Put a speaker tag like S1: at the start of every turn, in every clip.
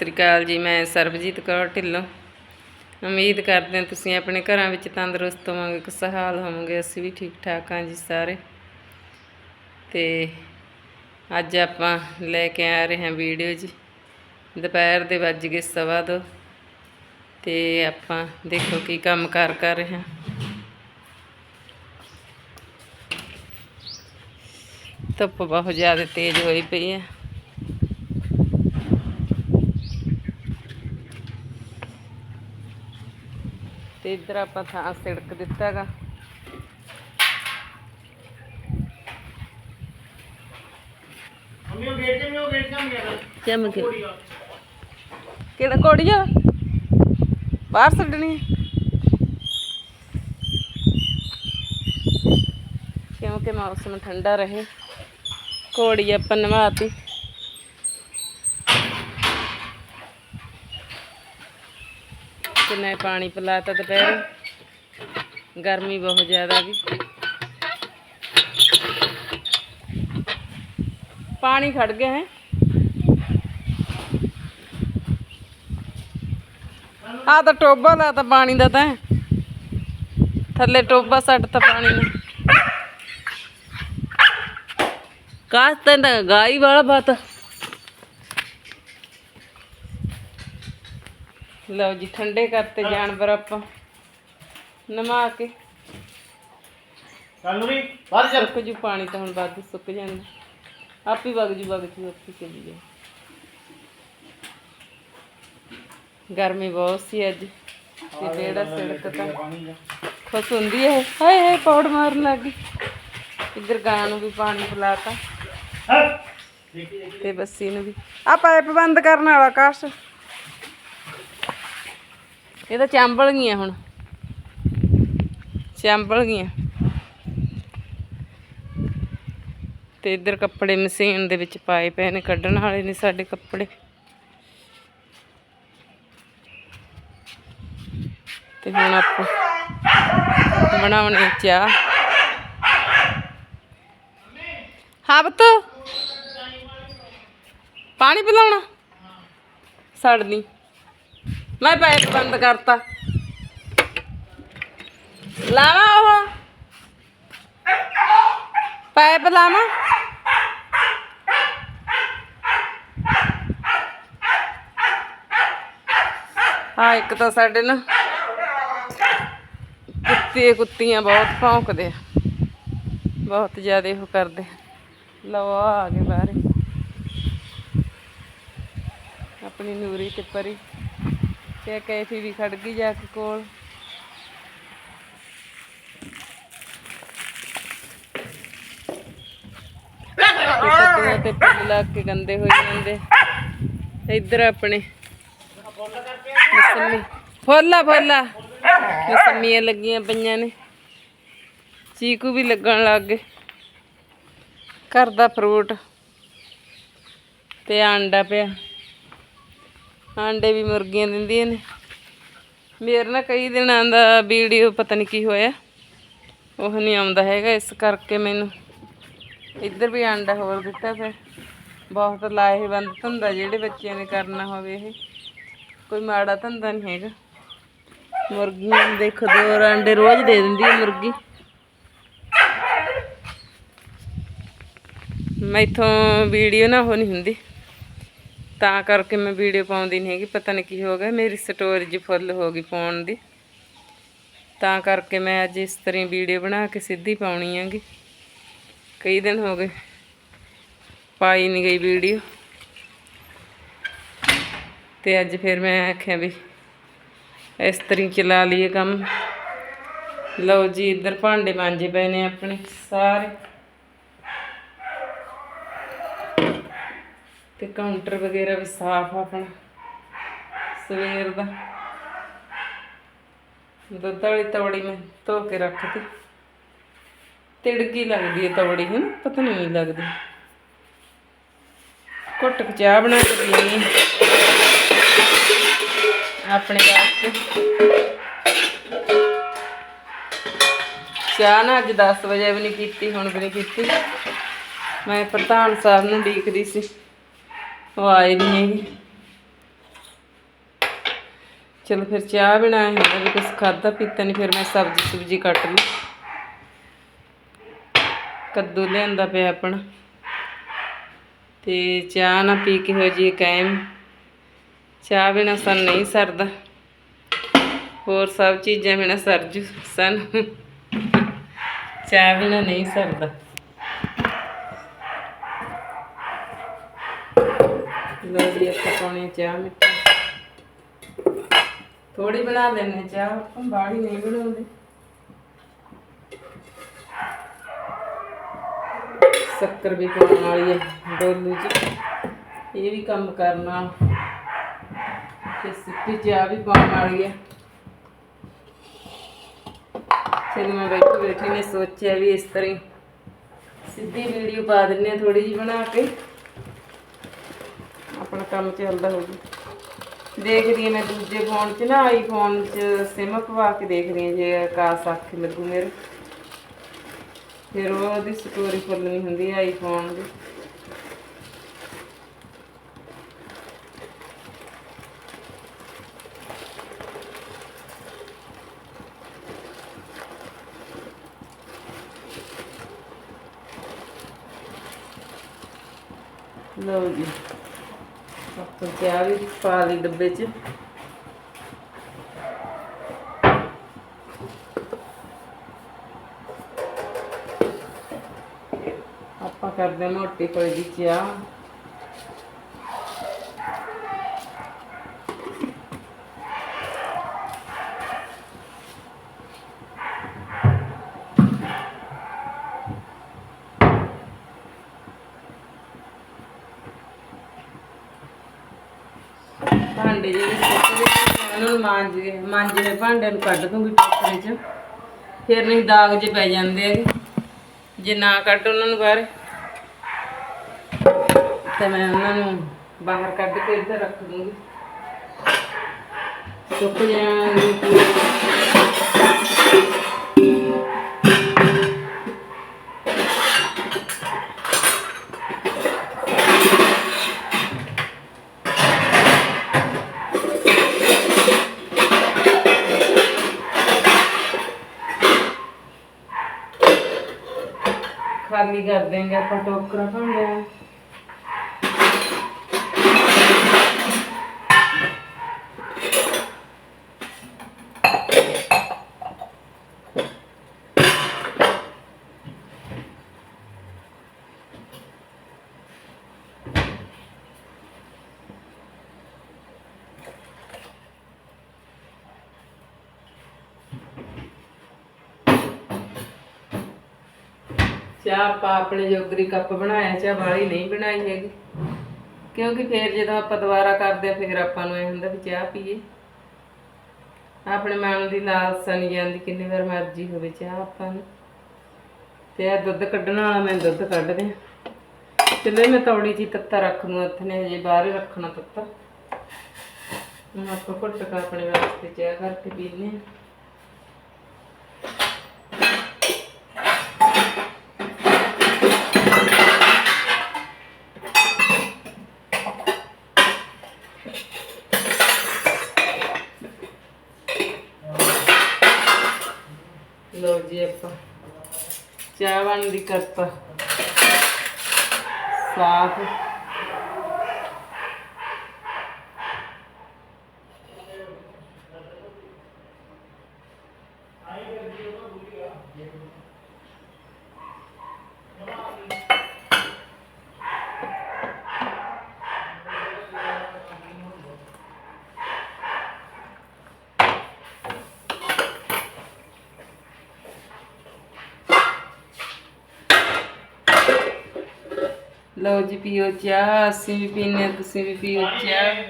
S1: ਸ੍ਰੀ ਅਕਾਲ ਜੀ, ਮੈਂ ਸਰਬਜੀਤ ਕੌਰ ਢਿੱਲੋਂ। ਉਮੀਦ ਕਰਦੇ ਹਾਂ ਤੁਸੀਂ ਆਪਣੇ ਘਰਾਂ ਵਿੱਚ ਤੰਦਰੁਸਤ ਹੋਵੋਗੇ, ਖੁਸ਼ਹਾਲ ਹੋਵੋਗੇ, ਅਸੀਂ ਵੀ ਠੀਕ ਠਾਕ ਹਾਂ ਜੀ ਸਾਰੇ। ਤੇ ਅੱਜ ਆਪਾਂ ਲੈ ਕੇ ਆ ਰਹੇ ਹਾਂ ਵੀਡੀਓ ਜੀ। ਦੁਪਹਿਰ ਦੇ ਵੱਜ ਗਏ ਸਵਾ ਦੋ ਤੇ ਆਪਾਂ ਦੇਖੋ ਕੀ ਕੰਮ ਕਾਰ ਕਰ ਰਹੇ ਹਾਂ। ਧੁੱਪ ਬਹੁਤ ਜ਼ਿਆਦਾ ਤੇਜ਼ ਹੋਈ ਪਈ ਹੈ। ਤੇ ਇੱਧਰ ਆਪਾਂ ਥਾਂ ਸਿੜਕ ਦਿੱਤਾ ਹੈਗਾ
S2: ਮੰਮੀ ਉਹ ਗੇਟ ਤੇ ਉਹ ਗੇਟ ਕੰਮ ਗਿਆ
S1: ਚਮਕ ਕਿਹੜਾ ਕੋੜੀਆ ਬਾਹਰ ਛੱਡਣੀ? ਕਿਉਂਕਿ ਮੌਸਮ ਠੰਡਾ ਰਹੇ। ਕੋੜੀ ਆਪਾਂ ਨਵਾਤੀ। ਕਿੰਨਾ ਪਾਣੀ ਪਿਲਾਤਾ ਦੁਪਹਿਰ। ਗਰਮੀ ਬਹੁਤ ਜ਼ਿਆਦਾ ਗਈ ਪਾਣੀ ਖੜ ਗਿਆ ਹੈ। ਆ ਤਾਂ ਟੋਬਾ ਲਾਤਾ ਪਾਣੀ ਦਾ ਤਾਂ। ਥੱਲੇ ਟੋਬਾ ਸੱਟ ਤਾਂ ਪਾਣੀ ਨੂੰ। ਕਾਸ ਤਾਂ ਤਾਂ ਗਾਈ ਵਾਲਾ ਬਾਤ। ਲਓ ਜੀ ਠੰਡੇ ਕਰਤੇ ਜਾਨਵਰ ਆਪਾਂ। ਨਮਾ ਕੇ।
S2: ਚੱਲ ਨੂਰੀ ਬਾਹਰ ਚੱਲ
S1: ਜੂ ਪਾਣੀ ਤਾਂ ਹੁਣ ਵੱਧ ਸੁੱਕ ਜਾਂਦਾ। ਆਪ ਹੀ ਵਗ ਜੂ ਵਗ ਜੂ ਆਪੀ ਚਲੀ ਜਾ ਗਰਮੀ ਬਹੁਤ ਸੀ ਅੱਜ। ਤੇ ਜਿਹੜਾ ਸੜਕ ਤਾਂ ਖੁਸ਼ ਹੁੰਦੀ ਹੈ ਹਾਏ ਹਾਏ ਪੌੜ ਮਾਰਨ ਲੱਗ ਗਈ। ਇੱਧਰ ਗਾਂ ਨੂੰ ਵੀ ਪਾਣੀ ਪਿਲਾਤਾ। ਤੇ ਬੱਸੀ ਨੂੰ ਵੀ। ਆ ਪਾਈਪ ਬੰਦ ਕਰਨ ਵਾਲਾ ਕਾਸ਼। ਇਹ ਤਾਂ ਚਾਂਬਲ ਗਈਆਂ ਹੁਣ। ਚਾਂਬਲ ਗਈਆਂ। ਤੇ ਇੱਧਰ ਕੱਪੜੇ ਮਸ਼ੀਨ ਦੇ ਵਿੱਚ ਪਾਏ ਪਏ ਨੇ, ਕੱਢਣ ਵਾਲੇ ਨੇ ਸਾਡੇ ਕੱਪੜੇ। ਤੇ ਹੁਣ ਆਪਾਂ ਬਣਾਉਣੀ ਚਾਹ। ਹਾਂ ਪੁੱਤ। ਪਾਣੀ ਪਿਲਾਉਣਾ। ਸੜਨੀ। ਮੈਂ ਪਾਈਪ ਬੰਦ ਕਰਤਾ। ਲਾਵਾ ਉਹ? ਪਾਈਪ ਲਾਵਾ? ਹਾਂ, ਇੱਕ ਤਾਂ ਸਾਡੇ ਨਾ ਕੁੱਤੇ ਕੁੱਤੀਆਂ ਬਹੁਤ ਭੌਂਕਦੇ ਆ। ਬਹੁਤ ਜ਼ਿਆਦਾ ਉਹ ਕਰਦੇ ਲਓ ਆ ਗਏ ਬਾਹਰ। ਆਪਣੀ ਨੂਰੀ ਤੇ ਪਰੀ। ਤੇ ਕੈਫੀ ਵੀ ਖੜ ਗਈ ਜਾ ਕੇ ਕੋਲ। ਤੇ ਕੱਦੂਆਂ ਲੱਗ ਕੇ ਗੰਦੇ ਹੋਈ ਜਾਂਦੇ। ਇੱਧਰ ਆਪਣੇ ਮਸੰਮੀ। ਫੋਲਾ ਫੁੱਲਾ ਮਸੰਮੀਆਂ ਲੱਗੀਆਂ ਪਈਆਂ ਨੇ। ਚੀਕੂ ਵੀ ਲੱਗਣ ਲੱਗ ਗਏ। ਘਰ ਦਾ ਫਰੂਟ ਤੇ ਆਂਡਾ ਪਿਆ। ਆਂਡੇ ਵੀ ਮੁਰਗੀਆਂ ਦਿੰਦੀਆਂ ਨੇ। ਮੇਰੇ ਨਾਲ ਕਈ ਦਿਨਾਂ ਦਾ ਵੀਡੀਓ ਪਤਾ ਨਹੀਂ ਕੀ ਹੋਇਆ। ਉਹ ਨਹੀਂ ਆਉਂਦਾ ਹੈਗਾ, ਇਸ ਕਰਕੇ ਮੈਨੂੰ ਇੱਧਰ ਵੀ ਆਂਡਾ ਹੋਰ ਦਿੱਤਾ ਫਿਰ। ਬਹੁਤ ਲਾਹੇਵੰਦ ਧੰਦਾ ਜਿਹੜੇ ਬੱਚਿਆਂ ਨੇ ਕਰਨਾ ਹੋਵੇ ਇਹ। ਕੋਈ ਮਾੜਾ ਧੰਦਾ ਨਹੀਂ ਹੈਗਾ। ਮੁਰਗੀਆਂ ਦੇਖੋ, ਦੋ ਆਂਡੇ ਰੋਜ਼ ਦੇ ਦਿੰਦੀ ਹੈ ਮੁਰਗੀ। ਮੈਥੋਂ ਵੀਡੀਓ ਨਾ ਹੋ ਨਹੀਂ ਹੁੰਦੀ। ਤਾਂ ਕਰਕੇ ਮੈਂ ਵੀਡੀਓ ਪਾਉਂਦੀ ਨਹੀਂ ਹੈਗੀ, ਪਤਾ ਨਹੀਂ ਕੀ ਹੋ ਗਿਆ, ਮੇਰੀ ਸਟੋਰੇਜ ਫੁੱਲ ਹੋ ਗਈ ਫੋਨ ਦੀ। ਤਾਂ ਕਰਕੇ ਮੈਂ ਅੱਜ ਇਸ ਤਰ੍ਹਾਂ ਵੀਡੀਓ ਬਣਾ ਕੇ ਸਿੱਧੀ ਪਾਉਣੀ ਹੈਗੀ। ਕਈ ਦਿਨ ਹੋ ਗਏ, ਪਾਈ ਨਹੀਂ ਗਈ ਵੀਡੀਓ। ਤੇ ਅੱਜ ਫਿਰ ਮੈਂ ਆਖਿਆ ਵੀ ਇਸ ਤਰ੍ਹਾਂ ਚਲਾ ਲਈਏ ਕੰਮ। ਲਓ ਜੀ, ਇੱਧਰ ਭਾਂਡੇ ਮਾਂਜੇ ਪਏ ਨੇ ਆਪਣੇ ਸਾਰੇ। ਤੇ ਕਾਊਂਟਰ ਵਗੈਰਾ ਵੀ ਸਾਫ਼ ਆ ਆਪਣਾ। ਸਵੇਰ ਦਾ। ਦੁੱਧ ਵਾਲੀ ਤਵੜੀ ਮੈਂ ਧੋ ਕੇ ਰੱਖਤੀ। ਤਿੜਕੀ ਲੱਗਦੀ ਹੈ ਤਵੜੀ, ਹੈ ਨਾ ਪਤਾ ਨਹੀਂ ਲੱਗਦੀ। ਘੁੱਟ ਕੇ ਚਾਹ ਬਣਾ ਕੇ ਪੀਣੀ ਆਪਣੇ ਵਾਸਤੇ। ਚਾਹ ਨਾ ਅੱਜ 10 ਵਜੇ ਵੀ ਨਹੀਂ ਕੀਤੀ, ਹੁਣ ਵੀ ਨਹੀਂ ਕੀਤੀ। ਮੈਂ ਪ੍ਰਧਾਨ ਸਾਹਿਬ ਨੂੰ ਡੀਕਦੀ ਸੀ। ਆਏ ਨਹੀਂ ਹੈਗੇ। ਚਲੋ ਫਿਰ ਚਾਹ ਬਣਾਇਆ ਹੁੰਦਾ ਵੀ ਕੁਛ ਖਾਦਾ ਪੀਤਾ ਨਹੀਂ ਫਿਰ ਮੈਂ ਸਬਜ਼ੀ ਸੁਬਜੀ ਕੱਟ ਲਈ। ਕੱਦੂ ਲਿਆਂਦਾ ਪਿਆ ਆਪਣਾ। ਤੇ ਚਾਹ ਨਾ ਪੀ ਕੇ ਹੋ ਜੀ ਕਾਇਮ। ਚਾਹ ਬਿਨਾ ਸਾਨੂੰ ਨਹੀਂ ਸਰਦਾ। ਹੋਰ ਸਭ ਚੀਜ਼ਾਂ ਬਿਨਾ ਸਰਜੂ ਸਾਨੂੰ। ਚਾਹ ਬਿਨਾ ਨਹੀਂ ਸਰਦਾ। ਲੋ ਜੀ ਆਪਾਂ ਪਾਉਣੀ ਚਾਹ ਮਿੱਠਾ। ਥੋੜੀ ਬਣਾ ਲੈਣੇ ਚਾਹ, ਆਪਾਂ ਬਾੜੀ ਨਹੀਂ ਬਣਾਉਂਦੇ। ਸ਼ੱਕਰ ਵੀ ਪਾਉਣ ਵਾਲੀ ਹੈ ਡੋਲੂ ਚ ਇਹ ਵੀ ਕੰਮ ਕਰਨਾ ਤੇ ਸਿੱਪੀ ਚਾਹ ਵੀ ਪਾਉਣ ਵਾਲੀ ਹੈ ਚਲ ਮੈਂ ਬੈਠੀ ਬੈਠੀ ਨੇ ਸੋਚਿਆ ਵੀ ਇਸ ਤਰ੍ਹਾਂ ਸਿੱਧੀ ਵੀਡੀਓ ਪਾ ਦਿੰਨੇ ਆ ਥੋੜੀ ਜੀ ਬਣਾ ਕੇ। ਕੰਮ ਚੱਲਦਾ ਹੋਊ ਦੇਖਦੀ ਹਾਂ ਮੈਂ ਦੂਜੇ ਫੋਨ 'ਚ ਨਾ ਆਈਫੋਨ 'ਚ ਸਿਮ ਪਵਾ ਕੇ ਦੇਖਦੀ ਹਾਂ ਜੇ ਆਕਾਸ਼ ਆਖੇ ਲੱਗੂ ਮੇਰੇ। ਫਿਰ ਉਹਦੀ ਸਟੋਰੀ ਫੁੱਲ ਨਹੀਂ ਹੁੰਦੀ ਆਈਫੋਨ ਦੀ। ਲਓ ਜੀ। ਆਪਾਂ ਚਾਹ ਵੀ ਪਾ ਲਈ ਡੱਬੇ 'ਚ। ਆਪਾਂ ਕਰਦੇ ਮੋਟੀ ਕੋਈ ਦੀ ਚਾਹ। ਭਾਂਡੇ ਜਿਹੜੇ ਸੁੱਕਦੇ ਨੇ ਉਹਨਾਂ ਨੂੰ ਮਾਂਜ ਕੇ, ਮਾਂਜੇ ਭਾਂਡੇ ਨੂੰ ਕੱਢ ਦੂੰਗੀ ਟੋਕਰੇ 'ਚ। ਫਿਰ ਨਹੀਂ ਦਾਗ ਜੇ ਪੈ ਜਾਂਦੇ ਹੈਗੇ। ਜੇ ਨਾ ਕੱਢ ਉਹਨਾਂ ਨੂੰ ਬਾਹਰ, ਤੇ ਮੈਂ ਉਹਨਾਂ ਨੂੰ ਬਾਹਰ ਕੱਢ ਕੇ ਇੱਧਰ ਰੱਖ ਦੂੰਗੀ। ਸੁੱਕ ਜਾਣਗੇ। ਪੂਰੇ। ਖਾਲੀ ਕਰ ਦੇਂਗੇ ਆਪਾਂ ਟੋਕਰਾ ਭਾਂਡੇ ਚਾਹ ਆਪਾਂ ਆਪਣੇ ਜੋਗਰੀ ਕੱਪ ਬਣਾਇਆ ਚਾਹ ਵਾਲੀ ਨਹੀਂ ਬਣਾਈ ਹੈਗੀ। ਕਿਉਂਕਿ ਫੇਰ ਜਦੋਂ ਆਪਾਂ ਦੁਬਾਰਾ ਕਰਦੇ ਆ, ਫੇਰ ਆਪਾਂ ਨੂੰ ਇਹ ਹੁੰਦਾ ਵੀ ਚਾਹ ਪੀਏ। ਆਪਣੇ ਮਨ ਦੀ ਲਾਲਸਾ ਨਹੀਂ ਜਾਂਦੀ ਕਿੰਨੀ ਵਾਰ ਮਰਜ਼ੀ ਹੋਵੇ ਚਾਹ ਆਪਾਂ ਨੂੰ। ਤੇ ਆ ਦੁੱਧ ਕੱਢਣ ਵਾਲਾ ਮੈਂ ਦੁੱਧ ਕੱਢ ਦਿਆਂ। ਚਲੇ ਮੈਂ ਤੌੜੀ ਜੀ ਤੱਤਾ ਰੱਖ ਨੂੰ ਇੱਥੇ ਨੇ ਹਜੇ ਬਾਹਰ ਹੀ ਰੱਖਣਾ ਤੱਤਾ। ਹੁਣ ਆਪਾਂ ਘੁੱਟ ਕੇ ਆਪਣੇ ਵਾਸਤੇ ਚਾਹ ਕਰਕੇ ਪੀਨੇ ਆ ਲੋ ਜੀ ਆਪਾਂ ਚਾਹ ਬਣ ਦੀ ਕਰਤਾ। ਸਾਫ਼ ਲਓ ਜੀ ਪੀਓ ਚਾਹ, ਅਸੀਂ ਵੀ ਪੀਨੇ ਤੁਸੀਂ ਵੀ ਪੀਓ ਚਾਹ।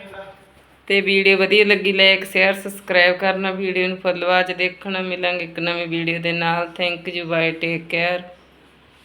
S1: ਤੇ ਵੀਡੀਓ ਵਧੀਆ ਲੱਗੀ ਲਾਈਕ ਸ਼ੇਅਰ ਸਬਸਕ੍ਰਾਈਬ ਕਰਨਾ, ਵੀਡੀਓ ਨੂੰ ਫੁੱਲ ਵਾਚ ਦੇਖਣਾ। ਮਿਲਾਂਗੇ ਇੱਕ ਨਵੀਂ ਵੀਡੀਓ ਦੇ ਨਾਲ। Thank you bye take care